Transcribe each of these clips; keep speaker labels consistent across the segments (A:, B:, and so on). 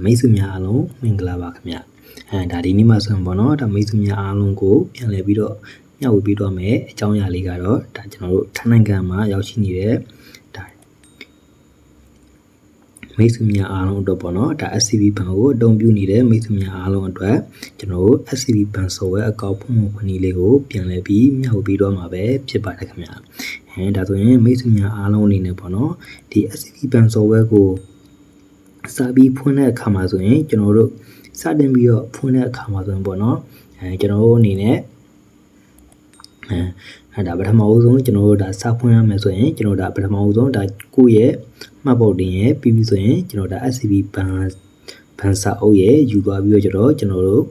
A: အဲမိတ်ဆွေများအားလုံးမင်္ဂလာပါခင်ဗျအဲဒါဒီနေ့မှဆိုရင်ပေါ့နော်ဒါမိတ်ဆွေများအားလုံးကိုပြန်လည်ပြီးတော့ညှဝေပေးတော့မယ်အကြောင်းအရာလေးကတော့ဒါကျွန်တော်တို့ထိုင်းနိုင်ငံမှာရောက်ရှိနေတဲ့ဒါမိတ်ဆွေများအားလုံးအတွက်ပေါ့နော်ဒါ SCB ဘဏ်ကိုအသုံးပြုနေတဲ့မိတ်ဆွေများအားလုံးအတွက်ကျွန်တော်တို့ SCB ဘဏ်ဆိုဝဲအကောင့်ဖွင့်မှုခွင့်လေးကိုပြန်လည်ပြီးညှဝေပေးတော့မှာပဲဖြစ်ပါတယ်ခင်ဗျအဲဒါဆိုရင်မိတ်ဆွေများအားလုံးအနေနဲ့ပေါ့နော်ဒီ SCB ဘဏ်ဆိုဝဲကို စာပြီးဖွင့်တဲ့အခါမှာဆိုရင်ကျွန်တော်တို့စတင်ပြီးတော့ဖွင့်တဲ့အခါမှာဆိုရင်ပေါ့နော်အဲကျွန်တော်တို့အနေနဲ့အဲအဲဒါပထမဦးဆုံးကျွန်တော်တို့ဒါစဖွင့်ရမယ်ဆိုရင်ကျွန်တော်ဒါပထမဦးဆုံးဒါကိုယ့်ရဲ့မှတ်ပုံတင်ရဲ့ပြီးပြီဆိုရင်ကျွန်တော်ဒါ SCB ဘန်ဘန်စာအုပ်ရဲ့ယူသွားပြီးတော့ကျွန်တော်ကျွန်တော်တို့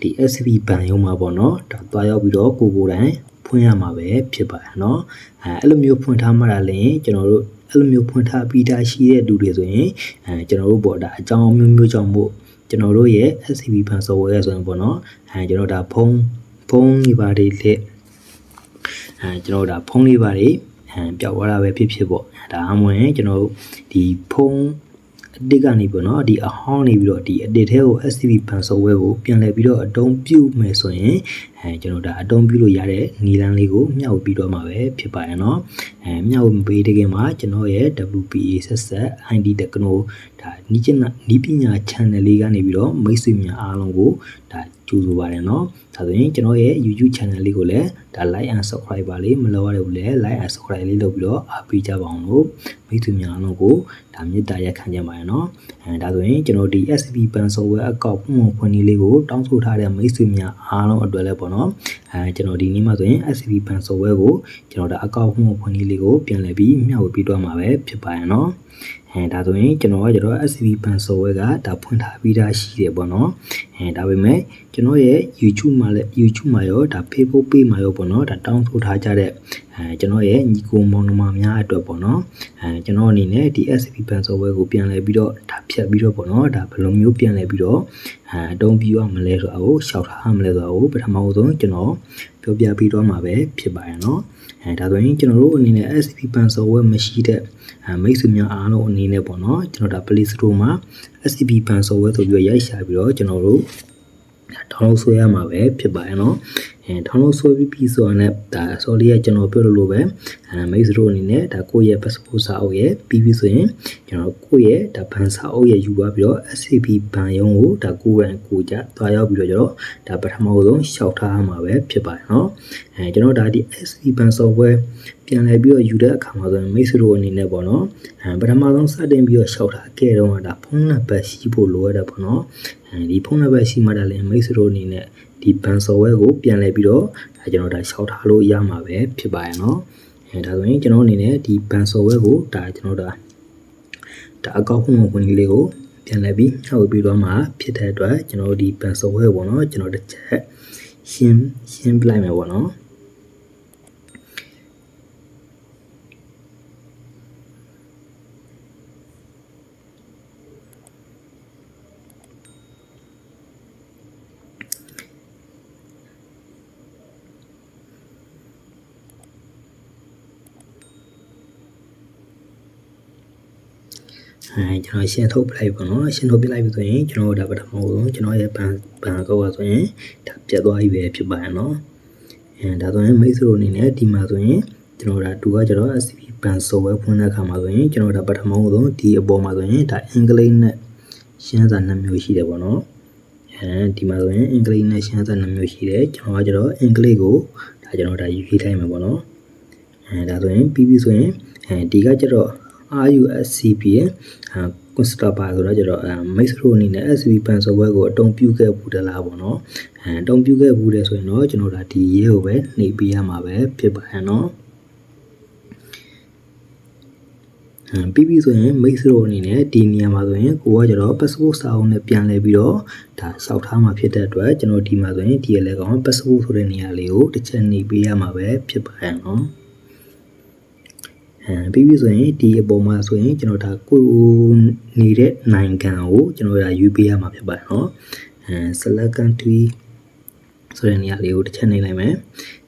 A: ဒီ SCB ဘန်ရုံးမှာပေါ့နော်ဒါတွားရောက်ပြီးတော့ကိုကိုယ်တိုင်ဖွင့်ရမှာပဲဖြစ်ပါတယ်เนาะအဲအဲ့လိုမျိုးဖွင့်ထားမှလာရင်ကျွန်တော်တို့ အဲ့လိုမျိုးဖွင့်ထားပြီးသားရှိတဲ့လူတွေဆိုရင်အဲကျွန်တော်တို့ပေါ့ဒါအကြောင်းမျိုးမျိုးကြောင့်မို့ကျွန်တော်တို့ရဲ့ SCB ဘန် software ဆိုရင်ပေါ့နော်အဲကျွန်တော်ဒါဖုန်းဖုန်းတွေပါတွေလက်အဲကျွန်တော်ဒါဖုန်းလေးပါတွေအဲပျောက်သွားတာပဲဖြစ်ဖြစ်ပေါ့ဒါအမဝင်ကျွန်တော်တို့ဒီဖုန်းအတစ်ကနေပေါ့နော်ဒီအဟောင်းနေပြီးတော့ဒီအတစ်ထဲကို SCB ဘန် software ကိုပြန်လည်ပြီးတော့အတုံးပြုမယ်ဆိုရင် အဲကျွန်တော်ဒါအတုံးပြုလို့ရတဲ့နီလန်းလေးကိုမျှဝေပြီးတော့မှာပဲဖြစ်ပါရဲ့เนาะအဲမျှဝေပေးတဲ့ကမှာကျွန်တော်ရဲ့ WPA ဆက်ဆက် ID Techno ဒါနီးကျနာနီးပညာ channel လေးကနေပြီးတော့မိတ်ဆွေများအားလုံးကိုဒါကြိုဆိုပါတယ်เนาะဒါဆိုရင်ကျွန်တော်ရဲ့ YouTube channel လေးကိုလည်းဒါ like and subscribe ပါလေးမလုပ်ရဘူးလေ like and subscribe လေးလုပ်ပြီးတော့အားပေးကြပါအောင်လို့မိတ်ဆွေများအားလုံးကိုဒါမေတ္တာရက်ခံကြပါတယ်เนาะအဲဒါဆိုရင်ကျွန်တော်ဒီ SCP Ban software အကောင့်ပုံဖွင့်နည်းလေးကိုတောင်းဆိုထားတဲ့မိတ်ဆွေများအားလုံးအတွက်လည်းပေါ့ နော်အဲကျွန်တော်ဒီနေ့မှဆိုရင် SCP Ban Software ကိုကျွန်တော်ဒါအကောင့်ဖွင့်လေးလေးကိုပြန်လည်ပြီးမျှဝေပေးတော့မှာပဲဖြစ်ပါရနော် အဲဒါဆိုရင်ကျွန်တော်ကကျွန်တော် SCP Ban software ကဒါဖွင့်ထားပြီးသားရှိတယ်ပေါ့နော်အဲဒါပေမဲ့ကျွန်တော်ရဲ့ YouTube မှာလည်း YouTube မှာရောဒါ Facebook page မှာရောပေါ့နော်ဒါတောင်းဆိုထားကြတဲ့အဲကျွန်တော်ရဲ့ညီကိုမောင်နှမများအတွက်ပေါ့နော်အဲကျွန်တော်အနေနဲ့ဒီ SCP Ban software ကိုပြန်လည်ပြီးတော့ဒါဖြတ်ပြီးတော့ပေါ့နော်ဒါဘယ်လိုမျိုးပြန်လည်ပြီးတော့အဲအတုံးပြီးရမလဲဆိုတာကိုရှောက်ထားမလဲဆိုတာကိုပထမဆုံးကျွန်တော်ပြောပြပြီးတော့မှာပဲဖြစ်ပါရဲ့နော် အဲဒါဆိုရင်ကျွန်တော်တို့အနေနဲ့ SCP Ban software မရှိတဲ့မိတ်ဆွေများအားလုံးအနေနဲ့ပေါ့နော်ကျွန်တော်ဒါ Play Store မှာ SCP Ban software ဆိုပြီးတော့ရိုက်ရှာပြီးတော့ကျွန်တော်တို့ download ဆွဲရမှာပဲဖြစ်ပါရဲ့နော်အဲ download ဆွဲပြီးပြီဆိုတော့လည်းဒါ sorry ကကျွန်တော်ပြောလို့လို့ပဲအဲမိတ်ဆွေတို့အနေနဲ့ဒါကိုယ့်ရဲ့ passport စာအုပ်ရဲ့ပြီးပြီဆိုရင်ကျွန်တော်ကိုယ့်ရဲ့ဒါဘန်စာအုပ်ရဲ့ယူသွားပြီးတော့ SCP ဘန်ရုံးကိုဒါကိုယ်ရန်ကိုကြသွားရောက်ပြီးတော့ကျွန်တော်ဒါပထမဆုံးရှောက်ထားမှာပဲဖြစ်ပါတယ်เนาะအဲကျွန်တော်ဒါဒီ SCP ဘန် software ပြန်လည်ပြီးတော့ယူတဲ့အခါမှာဆိုရင်မိတ်ဆွေတို့အနေနဲ့ပေါ့နော်အဲပထမဆုံးစတင်ပြီးတော့ရှောက်ထားခဲ့တော့ဒါဖုန်းနံပါတ်ရှိဖို့လိုရတာပေါ့နော်အဲဒီဖုန်းနံပါတ်ရှိမှဒါလည်းမိတ်ဆွေတို့အနေနဲ့ ဒီဘန် software ကိုပြန်လည်ပြီးတော့ဒါကျွန်တော်ဒါရှောက်ထားလို့ရမှာပဲဖြစ်ပါရဲ့နော်အဲဒါဆိုရင်ကျွန်တော်အနေနဲ့ဒီဘန် software ကိုဒါကျွန်တော်ဒါဒါအကောင့်ဖုန်းဝင်လေးကိုပြန်လည်ပြီးနှုတ်ပြီးတော့မှဖြစ်တဲ့အတွက်ကျွန်တော်ဒီဘန် software ပေါ့နော်ကျွန်တော်တစ်ချက်ရှင်းရှင်းပြလိုက်မယ်ပေါ့နော် အဲကျွန်တော်ရှင်းထုတ်ပြလိုက်ပါတော့ရှင်းထုတ်ပြလိုက်ပြီဆိုရင်ကျွန်တော်ဒါပထမဆုံးကျွန်တော်ရဲ့ဘန်ဘန်ကောက်ကဆိုရင်ဒါပြတ်သွားပြီပဲဖြစ်ပါရဲ့နော်အဲဒါဆိုရင်မိတ်ဆွေတို့အနေနဲ့ဒီမှာဆိုရင်ကျွန်တော်ဒါတူကကျွန်တော် SCP ဘန် software ဖွင့်တဲ့အခါမှာဆိုရင်ကျွန်တော်ဒါပထမဆုံးဒီအပေါ်မှာဆိုရင်ဒါအင်္ဂလိပ်နဲ့ရှင်းစာနှစ်မျိုးရှိတယ်ပေါ့နော်အဲဒီမှာဆိုရင်အင်္ဂလိပ်နဲ့ရှင်းစာနှစ်မျိုးရှိတယ်ကျွန်တော်ကကျွန်တော်အင်္ဂလိပ်ကိုဒါကျွန်တော်ဒါယူရေးလိုက်မှာပေါ့နော်အဲဒါဆိုရင်ပြီးပြီဆိုရင်အဲဒီကကျတော့ RUSCP ရဲ့ Constaba ဆိုတော့ကျတော့မိတ်ဆွေတို့အနေနဲ့ SCP Pan software ကိုအတုံးပြုခဲ့ဘူးတလားပေါ့နော်အဲအတုံးပြုခဲ့ဘူးတယ်ဆိုရင်တော့ကျွန်တော်ဒါဒီရေးကိုပဲနှိပ်ပေးရမှာပဲဖြစ်ပါရဲ့နော်ပြီးပြီဆိုရင်မိတ်ဆွေတို့အနေနဲ့ဒီနေရာမှာဆိုရင်ကိုကကျတော့ passport စာအုပ်နဲ့ပြန်လဲပြီးတော့ဒါလျှောက်ထားမှာဖြစ်တဲ့အတွက်ကျွန်တော်ဒီမှာဆိုရင်ဒီရလဲကောင် passport ဆိုတဲ့နေရာလေးကိုတစ်ချက်နှိပ်ပေးရမှာပဲဖြစ်ပါရဲ့နော် အဲပြီးပြီဆိုရင်ဒီအပေါ်မှာဆိုရင်ကျွန်တော်ဒါကိုနေတဲ့နိုင်ငံကိုကျွန်တော်ဒါယူပေးရမှာဖြစ်ပါတယ်နော်အဲ select country ဆိုတဲ့နေရာလေးကိုတစ်ချက်နှိပ်လိုက်မယ်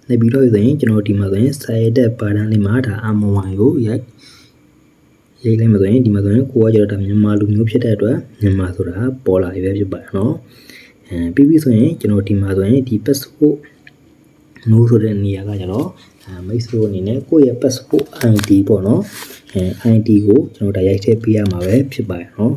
A: နှိပ်ပြီးတော့ဆိုရင်ကျွန်တော်ဒီမှာဆိုရင် site ပါတန်းလေးမှာဒါ amon ကိုရိုက်ရေးလိုက်မှဆိုရင်ဒီမှာဆိုရင်ကိုကကျတော့ဒါမြန်မာလူမျိုးဖြစ်တဲ့အတွက်မြန်မာဆိုတာပေါ်လာပြီပဲဖြစ်ပါတယ်နော်အဲပြီးပြီဆိုရင်ကျွန်တော်ဒီမှာဆိုရင်ဒီ passport no ဆိုတဲ့နေရာကကျတော့ အဲမိတ်ဆွေအနေနဲ့ကိုယ့်ရဲ့ passport ID ပေါ့နော်အဲ ID ကိုကျွန်တော်ဒါရိုက်ထည့်ပေးရမှာပဲဖြစ်ပါတယ်နော်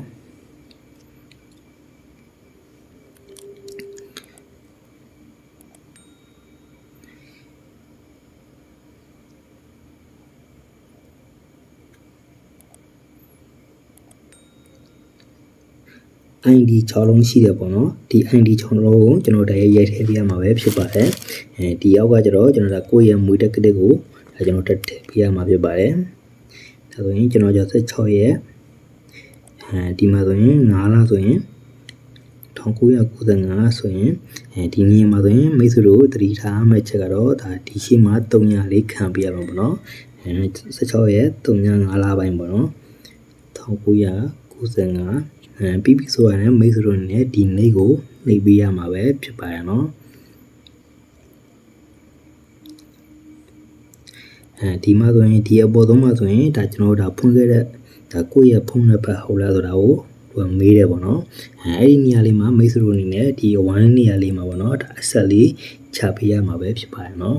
A: ID 6လုံးရှိတယ်ပေါ့နော်ဒီ ID 6လုံးကိုကျွန်တော်တည်းရိုက်ထည့်ပေးရမှာပဲဖြစ်ပါတယ်အဲဒီအောက်ကကျတော့ကျွန်တော်ဒါကိုယ့်ရဲ့မွေးတက်ကတစ်ကိုဒါကျွန်တော်တက်ထည့်ပေးရမှာဖြစ်ပါတယ်ဒါဆိုရင်ကျွန်တော်ကျ16ရဲ့အဲဒီမှာဆိုရင်9လဆိုရင်1995ဆိုရင်အဲဒီနေ့မှာဆိုရင်မိတ်ဆွေတို့တတိထားမဲ့ချက်ကတော့ဒါဒီရှိမှာ300လေးခံပေးရမှာပေါ့နော်အဲ16ရဲ့35လပိုင်းပေါ့နော်1995 အဲပြီးပြီဆိုရင်မိတ်ဆွေတို့အနေနဲ့ဒီနေ့ကိုနှိပ်ပေးရမှာပဲဖြစ်ပါရဲ့နော်အဲဒီမှာဆိုရင်ဒီအပေါ်ဆုံးမှာဆိုရင်ဒါကျွန်တော်တို့ဒါဖွင့်ခဲ့တဲ့ဒါကိုယ့်ရဲ့ဖုန်းနံပါတ်ဟုတ်လားဆိုတာကိုသူကမေးတယ်ပေါ့နော်အဲအဲ့ဒီနေရာလေးမှာမိတ်ဆွေတို့အနေနဲ့ဒီ1နေရာလေးမှာပေါ့နော်ဒါအဆက်လေးချပေးရမှာပဲဖြစ်ပါရဲ့နော်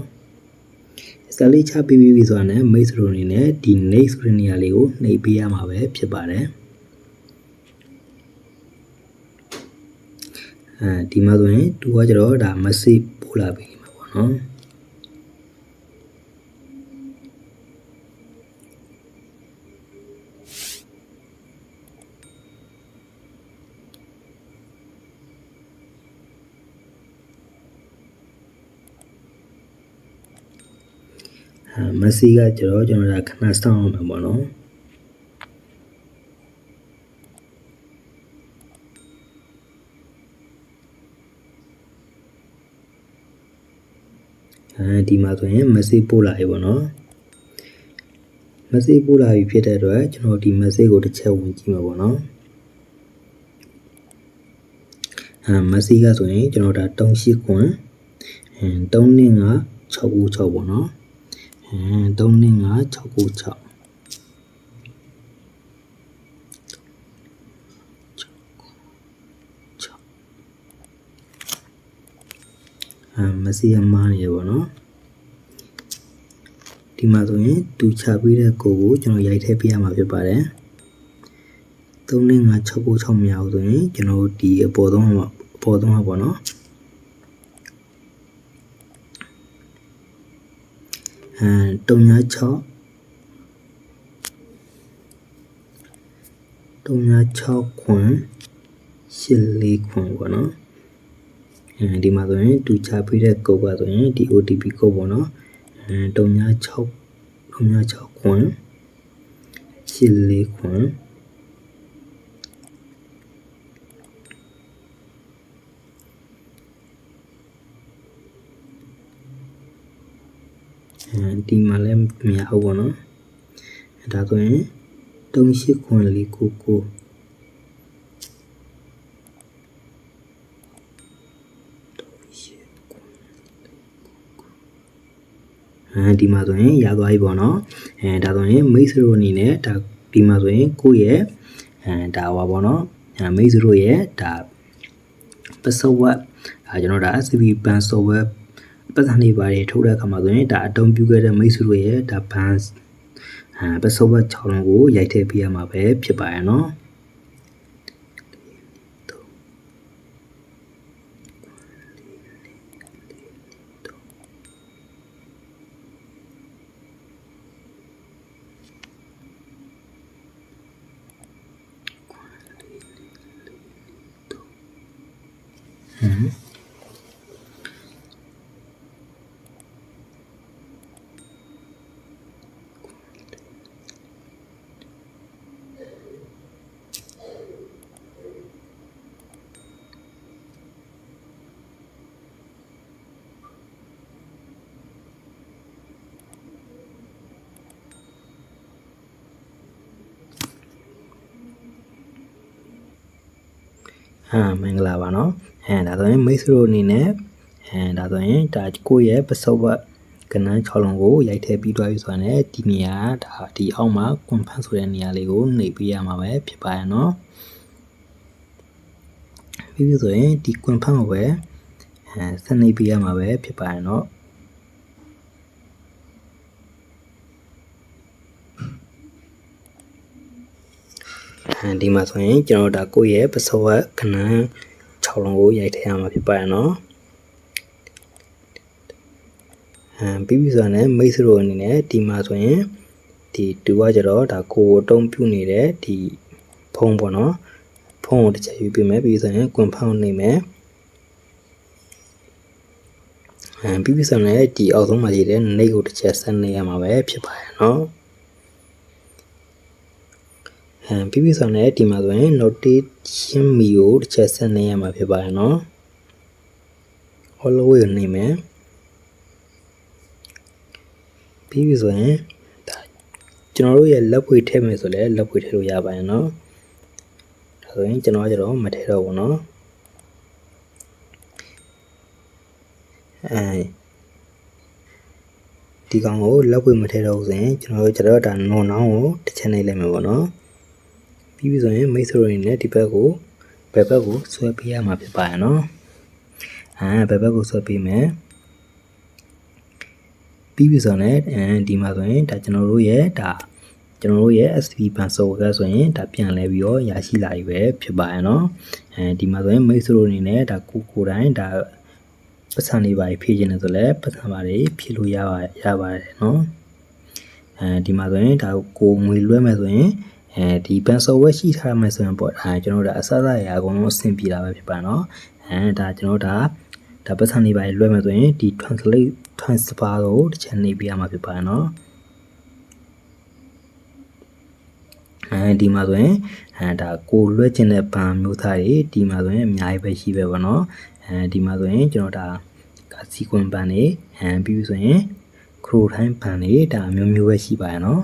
A: အဆက်လေးချပေးပြီးပြီဆိုတာနဲ့မိတ်ဆွေတို့အနေနဲ့ဒီ next ဆိုတဲ့နေရာလေးကိုနှိပ်ပေးရမှာပဲဖြစ်ပါတယ် အဲဒီမှာဆိုရင်သူကကျတော့ဒါ message ပို့လာပေးမှာပေါ့နော်အဲမက်ဆီကကျတော့ကျွန်တော်ဒါခဏစောင့်အောင်မှာပေါ့နော်အဲ ဒီမှာဆိုရင် message ပို့လာပြီပေါ့နော် message ပို့လာပြီဖြစ်တဲ့အတွက်ကျွန်တော်ဒီ message ကိုတစ်ချက်ဝင်ကြည့်မှာပေါ့နော်အဲ message ကဆိုရင်ကျွန်တော်ဒါ38ခွန်အဲ395 696ပေါ့နော်အဲ395 696အဲမစီအမားနေရပေါ့နော် ဒီမှာဆိုရင်တူချပေးတဲ့ကိုကိုကျွန်တော်ရိုက်ထည့်ပေးရမှာဖြစ်ပါတယ်35696မြောက်ဆိုရင်ကျွန်တော်ဒီအပေါ်ဆုံးမှာအပေါ်ဆုံးမှာပေါ့နော်အဲ356 356ခွန်84ခွန်ပေါ့နော်အဲဒီမှာဆိုရင်တူချပေးတဲ့ကုတ်ပါဆိုရင်ဒီ OTP ကုတ်ပေါ့နော် အဲ396 396ခွန်84ခွန်အဲဒီမှာလည်းမရဘူးပေါ့နော်အဲဒါဆိုရင်38ခွန်499 အဲဒီမှာဆိုရင်ရသွားပြီပေါ့နော်အဲဒါဆိုရင်မိတ်ဆွေတို့အနေနဲ့ဒါဒီမှာဆိုရင်ကိုယ့်ရဲ့အဲဒါဟောပေါ့နော်အဲမိတ်ဆွေတို့ရဲ့ဒါပတ်စဝတ်ဒါကျွန်တော်ဒါ SCP ဘန် software ပတ်စံနေပါတယ်ထုတ်တဲ့အခါမှာဆိုရင်ဒါအတုံးပြုခဲ့တဲ့မိတ်ဆွေတို့ရဲ့ဒါဘန်အဲပတ်စဝတ်6လုံးကိုရိုက်ထည့်ပေးရမှာပဲဖြစ်ပါရဲ့နော် ဟ အာမင်္ဂလာပါနော်အဲဒါဆိုရင်မိတ်ဆွေတို့အနေနဲ့အဲဒါဆိုရင်ဒါကိုယ့်ရဲ့ပစုပ်ဘက်ကနန်း6လုံးကိုရိုက်ထည့်ပြီးသွားပြီဆိုရင်လည်းဒီနေရာဒါဒီအောက်မှာ confirm ဆိုတဲ့နေရာလေးကိုနှိပ်ပေးရမှာပဲဖြစ်ပါရဲ့နော်ပြီးပြီဆိုရင်ဒီ confirm ကိုပဲအဲဆက်နှိပ်ပေးရမှာပဲဖြစ်ပါရဲ့နော် ဒီမှာဆိုရင်ကျွန်တော်ဒါကိုယ့်ရဲ့ပစောဝတ်ခဏန်း6လုံးကိုရိုက်ထည့်ရမှာဖြစ်ပါရဲ့နော်အဲပြီးပြီဆိုရင်မိတ်ဆွေတို့အနေနဲ့ဒီမှာဆိုရင်ဒီတူကကြတော့ဒါကိုအတုံးပြုနေတဲ့ဒီဖုံးပေါ့နော်ဖုံးကိုတစ်ချက်ယူပြမယ်ပြီးဆိုရင်ကွန်ဖောင်းနေမယ်အဲပြီးပြီဆိုရင်ဒီအောက်ဆုံးမှာရှိတဲ့နေကိုတစ်ချက်ဆက်နေရမှာပဲဖြစ်ပါရဲ့နော် အဲပြီးပြီဆိုရင်ဒီမှာဆိုရင် notation မီကိုတစ်ချက်ဆက်နေရမှာဖြစ်ပါရဲ့နော် all way နေမယ်ပြီးပြီဆိုရင်ဒါကျွန်တော်တို့ရဲ့လက်ပွေထည့်မယ်ဆိုလည်းလက်ပွေထည့်လို့ရပါရဲ့နော်ဒါဆိုရင်ကျွန်တော်ကကျတော့မထည့်တော့ဘူးနော်အဲဒီကောင်ကိုလက်ပွေမထည့်တော့ဘူးဆိုရင်ကျွန်တော်တို့ကျတော့ဒါနွန်နောင်းကိုတစ်ချက်နှိပ်လိုက်မယ်ပေါ့နော် ပြီးပြီဆိုရင်မိတ်ဆွေတွေနဲ့ဒီဘက်ကိုဘယ်ဘက်ကိုဆွဲပေးရမှာဖြစ်ပါရနော်အဲဘယ်ဘက်ကိုဆွဲပေးမယ်ပြီးပြီဆိုရင်အဲဒီမှာဆိုရင်ဒါကျွန်တော်တို့ရဲ့ဒါကျွန်တော်တို့ရဲ့ STP ဘန်ဆိုကဆိုရင်ဒါပြန်လဲပြီးတော့ရရှိလာပြီပဲဖြစ်ပါရနော်အဲဒီမှာဆိုရင်မိတ်ဆွေအနေနဲ့ဒါကိုကိုတိုင်းဒါပတ်စံလေးပါဖြည့်ခြင်းလဲဆိုလဲပတ်စံပါလေးဖြည့်လို့ရပါရပါတယ်နော်အဲဒီမှာဆိုရင်ဒါကိုငွေလွှဲမယ်ဆိုရင် အဲဒီ Pansword ရှိထားမှဆိုရင်ပေါ့ဒါကျွန်တော်တို့အစစရအကုန်လုံးအဆင်ပြေတာပဲဖြစ်ပါနော်အဲဒါကျွန်တော်တို့ဒါဒါပတ်စံနေပါလွှဲမယ်ဆိုရင်ဒီ translate transfer ကိုတစ်ချက်နေပြရမှာဖြစ်ပါနော်အဲဒီမှာဆိုရင်အဲဒါကိုလွှဲကျင်တဲ့ဗန်မျိုးသားတွေဒီမှာဆိုရင်အများကြီးပဲရှိပဲပေါ့နော်အဲဒီမှာဆိုရင်ကျွန်တော်ဒါစီကွန်ဗန်နေဟန်ပြီးဆိုရင်ခရိုတိုင်းဗန်နေဒါမျိုးမျိုးပဲရှိပါရနော်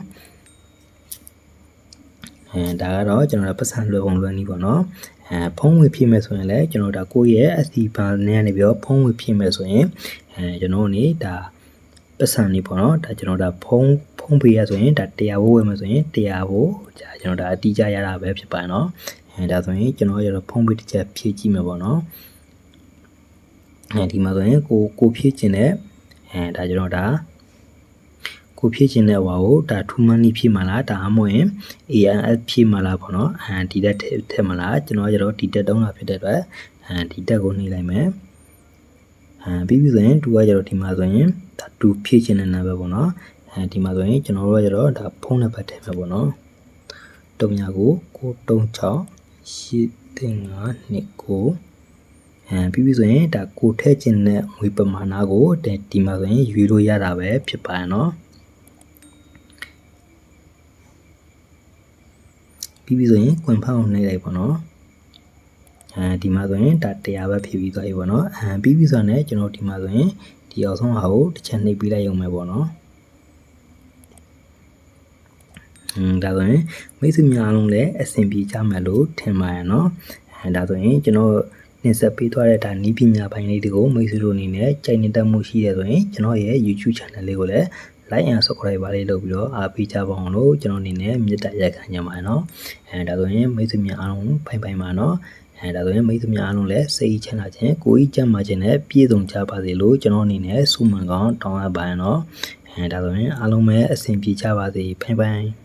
A: အဲဒါကတော့ကျွန်တော်တို့ပတ်စံလွယ်ပုံလွယ်နည်းပေါ့နော်အဲဖုံးဝေဖြည့်မယ်ဆိုရင်လည်းကျွန်တော်ဒါကိုယ့်ရဲ့ SD ဘန်နဲ့နေပြီးတော့ဖုံးဝေဖြည့်မယ်ဆိုရင်အဲကျွန်တော်နေဒါပတ်စံနေပေါ့နော်ဒါကျွန်တော်ဒါဖုံးဖုံးပေးရဆိုရင်ဒါ100ဘိုးဝယ်မယ်ဆိုရင်100ဘိုးဒါကျွန်တော်ဒါအတိအကျရတာပဲဖြစ်ပါနော်အဲဒါဆိုရင်ကျွန်တော်ရတော့ဖုံးပေးတစ်ချက်ဖြည့်ကြည့်မယ်ပေါ့နော်အဲဒီမှာဆိုရင်ကိုကိုဖြည့်ခြင်းနဲ့အဲဒါကျွန်တော်ဒါ ကိုဖြည့်ခြင်းတဲ့ဟွာကိုဒါထူမန်နီဖြည့်မှာလားဒါမှမဟုတ်ရင် ANS ဖြည့်မှာလားပေါ့နော်အဲဒီတက်ထည့်မှာလားကျွန်တော်ကျတော့ဒီတက်တုံးတာဖြစ်တဲ့အတွက်အဲဒီတက်ကိုနှိပ်လိုက်မယ်အဲပြီးပြီဆိုရင်2ကကျတော့ဒီမှာဆိုရင်ဒါ2ဖြည့်ခြင်းတဲ့နံပါတ်ပေါ့နော်အဲဒီမှာဆိုရင်ကျွန်တော်တို့ကကျတော့ဒါဖုန်းနံပါတ်ထည့်မယ်ပေါ့နော်တုံညာကို936 835နှစ်ကိုအဲပြီးပြီဆိုရင်ဒါကိုထည့်ခြင်းတဲ့ငွေပမာဏကိုဒီမှာဆိုရင်ယူလို့ရတာပဲဖြစ်ပါရဲ့နော် ပြီးပြီဆိုရင်ကွန်ဖောင်းနှိပ်လိုက်ပေါ့နော်အဲဒီမှာဆိုရင်ဒါတရားပဲဖြည့်ပြီးသွားပြီပေါ့နော်အဲပြီးပြီဆိုတော့ကျွန်တော်ဒီမှာဆိုရင်ဒီအောင်ဆုံးဟာကိုတစ်ချက်နှိပ်ပြီးလိုက်ရုံပဲပေါ့နော်อืมဒါဆိုရင်မိတ်ဆွေများအားလုံးလည်းအဆင်ပြေကြမယ်လို့ထင်ပါရနော်အဲဒါဆိုရင်ကျွန်တော်တင်ဆက်ပေးသွားတဲ့ဒါနီးပညာပိုင်းလေးတွေကိုမိတ်ဆွေတို့အနေနဲ့ကြိုက်နေတတ်မှုရှိတယ်ဆိုရင်ကျွန်တော်ရဲ့ YouTube channel လေးကိုလည်း like and subscribe ပါလေးလုပ်ပြီးတော့အားပေးကြပါအောင်လို့ကျွန်တော်အနေနဲ့မြစ်တာရက်ခံကြပါနော်အဲဒါဆိုရင်မိတ်ဆွေများအားလုံးဖိုင်ဖိုင်ပါနော်အဲဒါဆိုရင်မိတ်ဆွေများအားလုံးလည်းစိတ်ချမ်းသာခြင်းကိုယ်ကြီးကျန်းမာခြင်းနဲ့ပြည့်စုံကြပါစေလို့ကျွန်တော်အနေနဲ့ဆုမွန်ကောင်းတောင်းအပ်ပါရနော်အဲဒါဆိုရင်အားလုံးပဲအဆင်ပြေကြပါစေဖိုင်ဖိုင်